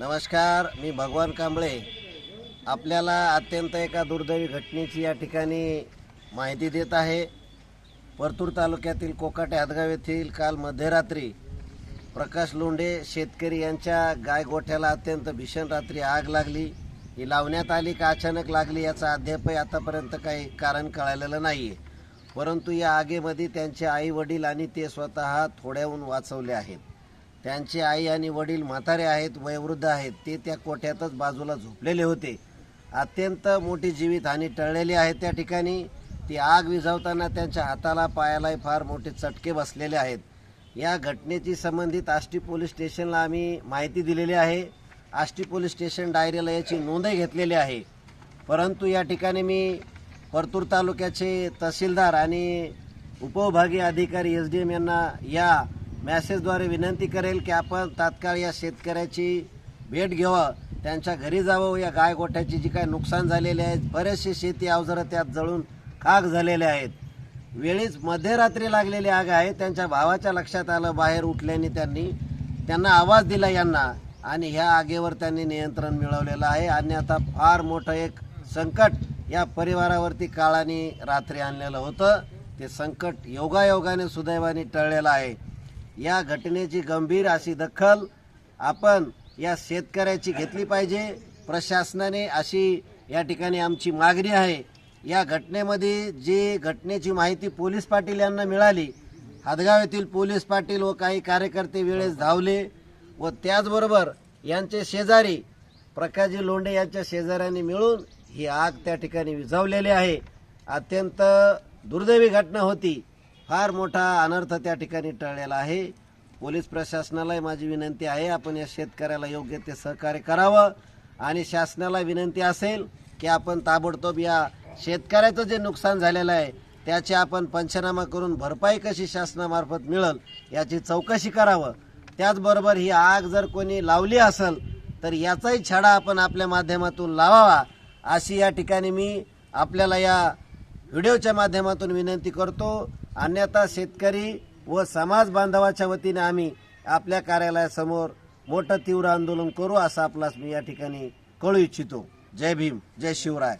नमस्कार मी भगवान कांबळे. आपल्याला अत्यंत एका दुर्दैवी घटनेची या ठिकाणी माहिती देत आहे. परतूर तालुक्यातील कोकाटे यादगाव येथील काल मध्यरात्री प्रकाश लोंढे शेतकरी यांच्या गायगोठ्याला अत्यंत भीषण रात्री आग लागली. ही लावण्यात आली का अचानक लागली याचा अद्यापही आतापर्यंत काही कारण कळालेलं नाही आहे परंतु या आगीमध्ये त्यांचे आई वडील आणि ते स्वतः थोड्याहून वाचवले आहेत. त्यांचे आई आणि वडील म्हातारे आहेत वयोवृद्ध आहेत. ते त्या कोठ्यातच बाजूला झोपलेले होते. अत्यंत मोठी जीवितहानी टळलेली आहे त्या ठिकाणी. ती आग विझवताना त्यांच्या हाताला पायालाही फार मोठे चटके बसलेले आहेत. या घटनेची संबंधित आष्टी पोलीस स्टेशनला आम्ही माहिती दिलेली आहे. आष्टी पोलीस स्टेशन डायरीला याची नोंदही घेतलेली आहे. परंतु या ठिकाणी मी परतूर तालुक्याचे तहसीलदार आणि उपविभागीय अधिकारी एस डी एम यांना या मॅसेजद्वारे विनंती करेल की आपण तात्काळ या शेतकऱ्याची भेट घ्यावं त्यांच्या घरी जावं या गायगोठ्याची जी काय नुकसान झालेले आहेत बरेचसे शेती अवजारं त्यात जळून खाक झालेले आहेत. वेळीच मध्यरात्री लागलेली आग आहे त्यांच्या भावाच्या लक्षात आलं बाहेर उठल्याने त्यांनी त्यांना आवाज दिला यांना आणि ह्या आगीवर त्यांनी नियंत्रण मिळवलेलं आहे. आणि आता फार मोठं एक संकट या परिवारावरती काळाने रात्री आणलेलं होतं. ते संकट योगायोगाने सुदैवाने टळलेलं आहे. या घटनेची गंभीर अशी दखल आपण या शेतकऱ्याची घेतली पाहिजे. प्रशासनाने अशी या ठिकाणी आमची मागणी आहे. या घटनेमध्ये जी घटनेची माहिती पोलीस पाटील यांना मिळाली हादगाव येथील पोलीस पाटील व काही कार्यकर्ते वेळेस धावले व त्याचबरोबर यांचे शेजारी प्रकाशजी लोंढे यांच्या शेजाऱ्यांनी मिळून ही आग त्या ठिकाणी विझवलेली आहे. अत्यंत दुर्दैवी घटना होती. फार मोठा अनर्थ त्या ठिकाणी टळलेला आहे. पोलीस प्रशासनालाही माझी विनंती आहे आपण या शेतकऱ्याला योग्य ते सहकार्य करावं आणि शासनाला विनंती असेल की आपण ताबडतोब या शेतकऱ्याचं जे नुकसान झालेलं आहे त्याची आपण पंचनामा करून भरपाई कशी शासनामार्फत मिळेल याची चौकशी करावं. त्याचबरोबर ही आग जर कोणी लावली असेल तर याचाही छडा आपण आपल्या माध्यमातून लावावा अशी या ठिकाणी मी आपल्याला या व्हिडिओच्या माध्यमातून विनंती करतो. अन्यथा शेतकरी व समाज बांधवाच्या वतीने आम्ही आपल्या कार्यालयासमोर मोठं तीव्र आंदोलन करू असं आपलाच मी या ठिकाणी कळू इच्छितो. जय भीम जय शिवराय.